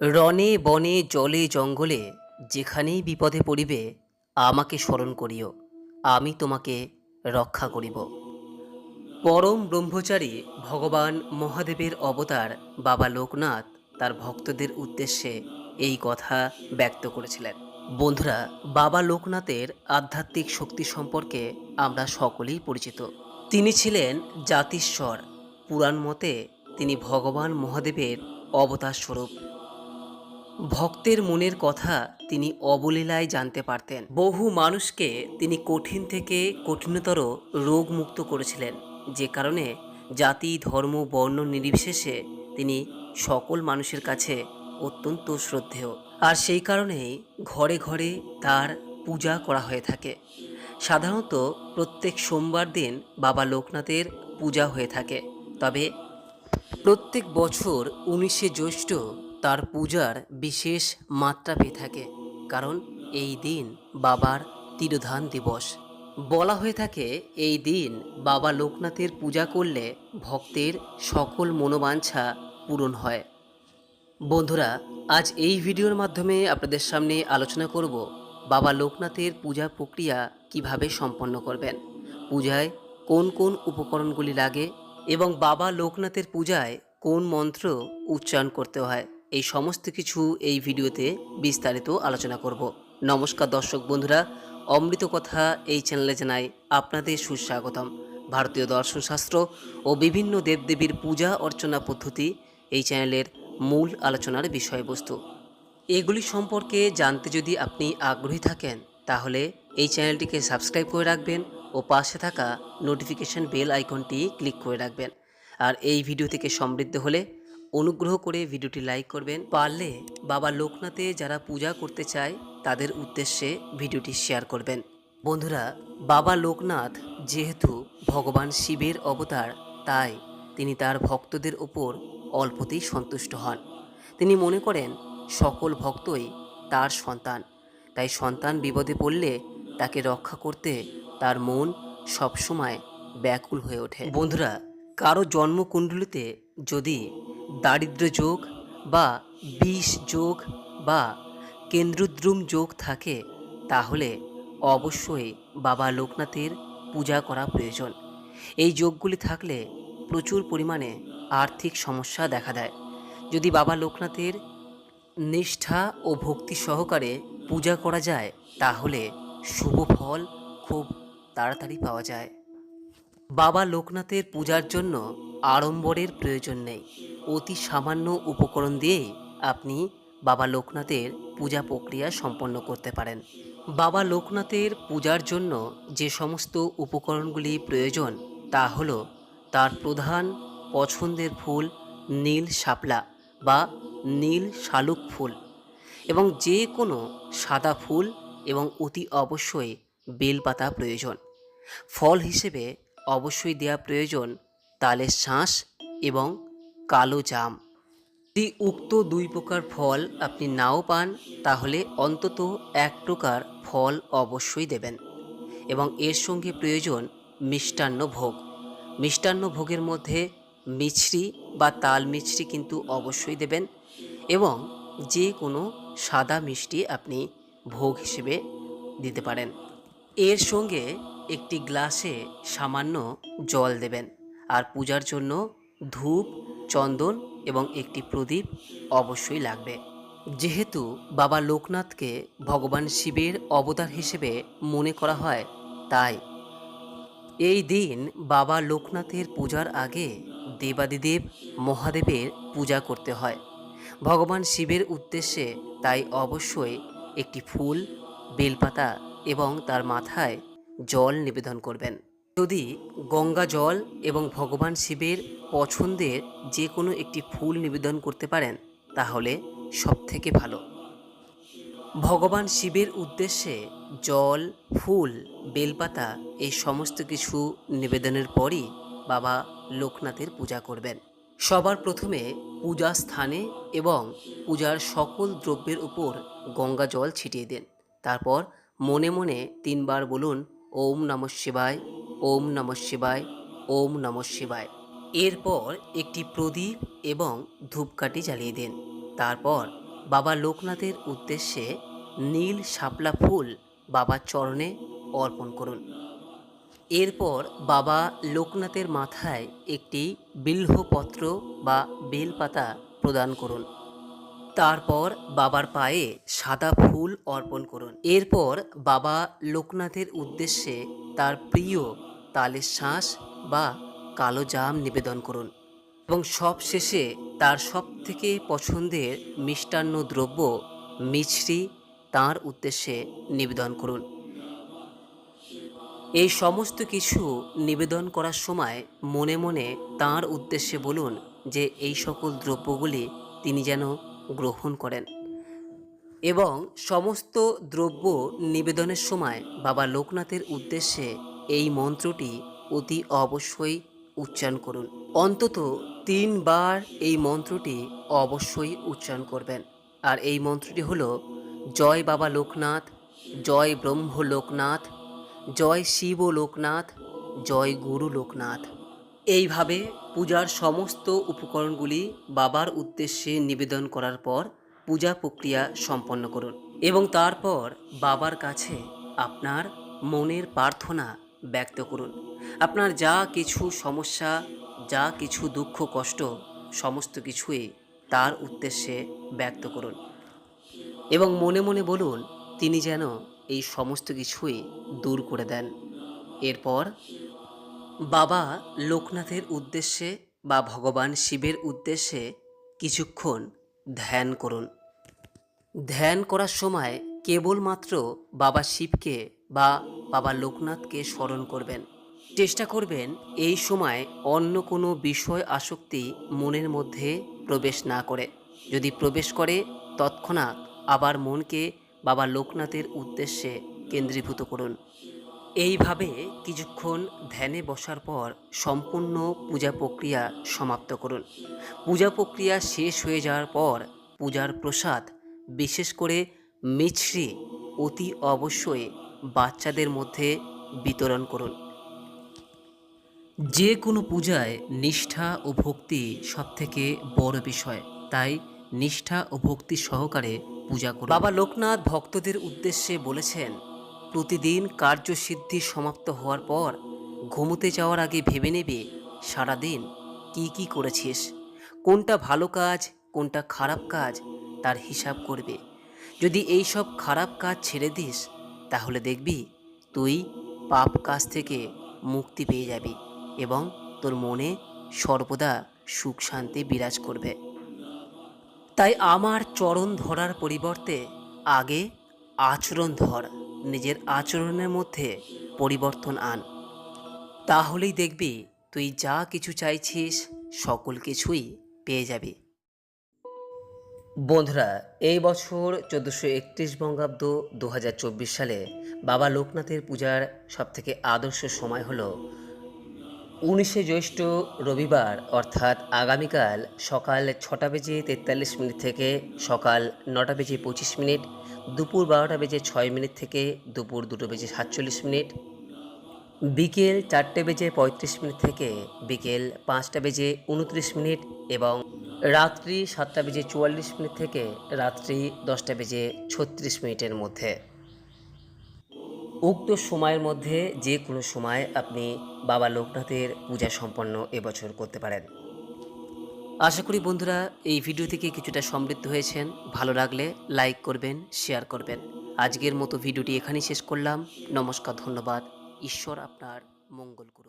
রনে বনে জলে জঙ্গলে যেখানেই বিপদে পড়িবে, আমাকে স্মরণ করিও, আমি তোমাকে রক্ষা করিব। পরম ব্রহ্মচারী ভগবান মহাদেবের অবতার বাবা লোকনাথ তার ভক্তদের উদ্দেশ্যে এই কথা ব্যক্ত করেছিলেন। বন্ধুরা, বাবা লোকনাথের আধ্যাত্মিক শক্তি সম্পর্কে আমরা সকলেই পরিচিত। তিনি ছিলেন জাতিস্বর, পুরাণ মতে তিনি ভগবান মহাদেবের অবতার স্বরূপ ভক্তের মনের কথা তিনি অবলীলায় জানতে পারতেন। বহু মানুষকে তিনি কঠিন থেকে কঠিনতর রোগ মুক্ত করেছিলেন। যে কারণে জাতি, ধর্ম, বর্ণ নির্বিশেষে তিনি সকল মানুষের কাছে অত্যন্ত শ্রদ্ধেয়। আর সেই কারণেই ঘরে ঘরে তার পূজা করা হয়ে থাকে। সাধারণত প্রত্যেক সোমবার দিন বাবা লোকনাথের পূজা হয়ে থাকে। তবে প্রত্যেক বছর উনিশে জ্যৈষ্ঠ তার পূজার বিশেষ মাত্রা পেয়ে থাকে, কারণ এই দিন বাবার তিরোধান দিবস। বলা হয়ে থাকে, এই দিন বাবা লোকনাথের পূজা করলে ভক্তের সকল মনোবাঞ্ছা পূরণ হয়। বন্ধুরা, আজ এই ভিডিওর মাধ্যমে আপনাদের সামনে আলোচনা করব বাবা লোকনাথের পূজা প্রক্রিয়া কীভাবে সম্পন্ন করবেন, পূজায় কোন কোন উপকরণগুলি লাগে এবং বাবা লোকনাথের পূজায় কোন মন্ত্র উচ্চারণ করতে হয়। এই সমস্ত কিছু এই ভিডিওতে বিস্তারিত আলোচনা করব। নমস্কার দর্শক বন্ধুরা, অমৃত কথা এই চ্যানেলে জানাই আপনাদের সুস্বাগতম। ভারতীয় দর্শনশাস্ত্র ও বিভিন্ন দেবদেবীর পূজা অর্চনা পদ্ধতি এই চ্যানেলের মূল আলোচনার বিষয়বস্তু। এগুলি সম্পর্কে জানতে যদি আপনি আগ্রহী থাকেন, তাহলে এই চ্যানেলটিকে সাবস্ক্রাইব করে রাখবেন ও পাশে থাকা নোটিফিকেশন বেল আইকনটি ক্লিক করে রাখবেন। আর এই ভিডিও থেকে সমৃদ্ধ হলে অনুগ্রহ করে ভিডিওটি লাইক করবেন। পারলে বাবা লোকনাথে যারা পূজা করতে চায়, তাদের উদ্দেশ্যে ভিডিওটি শেয়ার করবেন। বন্ধুরা, বাবা লোকনাথ যেহেতু ভগবান শিবের অবতার, তাই তিনি তার ভক্তদের ওপর অল্পতেই সন্তুষ্ট হন। তিনি মনে করেন, সকল ভক্তই তার সন্তান। তাই সন্তান বিপদে পড়লে তাকে রক্ষা করতে তার মন সবসময় ব্যাকুল হয়ে ওঠে। বন্ধুরা, কারও জন্মকুণ্ডলিতে যদি দারিদ্র যোগ বা বিষ যোগ বা কেন্দ্রদ্রুম যোগ থাকে, তাহলে অবশ্যই বাবা লোকনাথের পূজা করা প্রয়োজন। এই যোগগুলি থাকলে প্রচুর পরিমাণে আর্থিক সমস্যা দেখা দেয়। যদি বাবা লোকনাথের নিষ্ঠা ও ভক্তি সহকারে পূজা করা যায়, তাহলে শুভ ফল খুব তাড়াতাড়ি পাওয়া যায়। বাবা লোকনাথের পূজার জন্য আড়ম্বরের প্রয়োজন নেই। অতি সামান্য উপকরণ দিয়ে আপনি বাবা লোকনাথের পূজা প্রক্রিয়া সম্পন্ন করতে পারেন। বাবা লোকনাথের পূজার জন্য যে সমস্ত উপকরণগুলি প্রয়োজন তা হলো তার প্রধান পছন্দের ফুল নীল শাপলা বা নীল শালুক ফুল এবং যে কোনো সাদা ফুল এবং অতি অবশ্যই বেলপাতা প্রয়োজন। ফল হিসেবে অবশ্যই দেওয়া প্রয়োজন তালের শাঁস এবং কালো জাম। যদি উক্ত দুই প্রকার ফল আপনি নাও পান, তাহলে অন্তত এক প্রকার ফল অবশ্যই দেবেন এবং এর সঙ্গে প্রয়োজন মিষ্টান্ন ভোগ। মিষ্টান্ন ভোগের মধ্যে মিছরি বা তাল মিছরি কিন্তু অবশ্যই দেবেন এবং যে কোনো সাদা মিষ্টি আপনি ভোগ হিসেবে দিতে পারেন। এর সঙ্গে একটি গ্লাসে সামান্য জল দেবেন। আর পূজার জন্য ধূপ চন্দন এবং একটি প্রদীপ অবশ্যই লাগবে। যেহেতু বাবা লোকনাথকে ভগবান শিবের অবতার হিসেবে মনে করা হয়, তাই এই দিন বাবা লোকনাথের পূজার আগে দেবাদিদেব মহাদেবের পূজা করতে হয়। ভগবান শিবের উদ্দেশ্যে তাই অবশ্যই একটি ফুল, বেলপাতা এবং তার মাথায় জল নিবেদন করবেন। যদি গঙ্গা জল এবং ভগবান শিবের পছন্দের যে কোনো একটি ফুল নিবেদন করতে পারেন, তাহলে সবথেকে ভালো। ভগবান শিবের উদ্দেশ্যে জল, ফুল, বেলপাতা এই সমস্ত কিছু নিবেদনের পরই বাবা লোকনাথের পূজা করবেন। সবার প্রথমে পূজা স্থানে এবং পূজার সকল দ্রব্যের উপর গঙ্গা জল ছিটিয়ে দেন। তারপর মনে মনে তিনবার বলুন, ওম নম শিবায়। ওম নম শিবায়, ওম নম শিবায়। এরপর একটি প্রদীপ এবং ধূপকাঠি জ্বালিয়ে দিন। তারপর বাবা লোকনাথের উদ্দেশ্যে নীল শাপলা ফুল বাবার চরণে অর্পণ করুন। এরপর বাবা লোকনাথের মাথায় একটি বিল্হপত্র বা বেলপাতা প্রদান করুন। তারপর বাবার পায়ে সাদা ফুল অর্পণ করুন। এরপর বাবা লোকনাথের উদ্দেশ্যে তার প্রিয় তালের শ্বাস বা কালো জাম নিবেদন করুন এবং সব শেষে তার সব থেকে পছন্দের মিষ্টান্ন দ্রব্য মিছরি তার উদ্দেশ্যে নিবেদন করুন। এই সমস্ত কিছু নিবেদন করার সময় মনে মনে তার উদ্দেশ্যে বলুন যে এই সকল দ্রব্যগুলি তিনি যেন গ্রহণ করেন এবং সমস্ত দ্রব্য নিবেদনের সময় বাবা লোকনাথের উদ্দেশ্যে এই মন্ত্রটি অতি অবশ্যই উচ্চারণ করুন। অন্তত তিনবার এই মন্ত্রটি অবশ্যই উচ্চারণ করবেন। আর এই মন্ত্রটি হল, জয় বাবা লোকনাথ, জয় ব্রহ্ম লোকনাথ, জয় শিব লোকনাথ, জয় গুরু লোকনাথ। এইভাবে পূজার সমস্ত উপকরণগুলি বাবার উদ্দেশ্যে নিবেদন করার পর পূজা প্রক্রিয়া সম্পন্ন করুন এবং তারপর বাবার কাছে আপনার মনের প্রার্থনা ব্যক্ত করুন। আপনার যা কিছু সমস্যা, যা কিছু দুঃখ, কষ্ট সমস্ত কিছুই তার উদ্দেশ্যে ব্যক্ত করুন এবং মনে মনে বলুন, তিনি যেন এই সমস্ত কিছুই দূর করে দেন। এরপর বাবা লোকনাথের উদ্দেশ্যে বা ভগবান শিবের উদ্দেশ্যে কিছুক্ষণ ধ্যান করুন। ধ্যান করার সময় কেবলমাত্র বাবা শিবকে বা বাবা লোকনাথকে স্মরণ করবেন। চেষ্টা করবেন এই সময় অন্য কোনো বিষয় আসক্তি মনের মধ্যে প্রবেশ না করে। যদি প্রবেশ করে, তৎক্ষণাৎ আবার মনকে বাবা লোকনাথের উদ্দেশ্যে কেন্দ্রীভূত করুন। এইভাবে কিছুক্ষণ ধ্যানে বসার পর সম্পূর্ণ পূজা প্রক্রিয়া সমাপ্ত করুন। পূজা প্রক্রিয়া শেষ হয়ে যাওয়ার পর পূজার প্রসাদ, বিশেষ করে মিছরি, অতি অবশ্যই বাচ্চাদের মধ্যে বিতরণ করুন। যে কোনো পূজায় নিষ্ঠা ও ভক্তি সবথেকে বড় বিষয়, তাই নিষ্ঠা ও ভক্তি সহকারে পূজা করুন। বাবা লোকনাথ ভক্তদের উদ্দেশ্যে বলেছেন প্রতিদিন কার্যসিদ্ধি সমাপ্ত হওয়ার পর ঘুমোতে যাওয়ার আগে ভেবে নেবে সারাদিন কি কি করেছিস, কোনটা ভালো কাজ, কোনটা খারাপ কাজ, তার হিসাব করবে। যদি এই সব খারাপ কাজ ছেড়ে দিস, তাহলে দেখবি তুই পাপ কাজ থেকে মুক্তি পেয়ে যাবি এবং তোর মনে সর্বদা সুখ শান্তি বিরাজ করবে। তাই আমার চরণ ধরার পরিবর্তে আগে আচরণ ধর। নিজের আচরণের মধ্যে পরিবর্তন আন। তাহলেই দেখবি তুই যা কিছু চাইছিস, সকল কিছুই পেয়ে যাবি। বন্ধুরা, এই বছর চোদ্দোশো একত্রিশ বঙ্গাব্দ দু হাজার চব্বিশ সালে বাবা লোকনাথের পূজার সবথেকে আদর্শ সময় হলো উনিশে জ্যৈষ্ঠ রবিবার, অর্থাৎ আগামীকাল সকাল ছটা বেজে তেতাল্লিশ মিনিট থেকে সকাল নটা বেজে পঁচিশ মিনিট দুপুর বারোটা বেজে ছয় মিনিট থেকে দুপুর দুটো বেজে সাতচল্লিশ মিনিট। বিকেল চারটে বেজে পঁয়ত্রিশ মিনিট থেকে বিকেল পাঁচটা বেজে উনত্রিশ মিনিট এবং রাত্রি সাতটা বেজে চুয়াল্লিশ মিনিট থেকে রাত্রি দশটা বেজে ছত্রিশ মিনিটের মধ্যে। উক্ত সময়ের মধ্যে যে কোনো সময় আপনি বাবা লোকনাথের পূজা সম্পন্ন এবছর করতে পারেন। আশা করি বন্ধুরা এই ভিডিও থেকে কিছুটা সমৃদ্ধ হয়েছেন। ভালো লাগলে লাইক করবেন, শেয়ার করবেন। আজকের মতো ভিডিওটি এখানেই শেষ করলাম। নমস্কার, ধন্যবাদ। ঈশ্বর আপনার মঙ্গল করুক।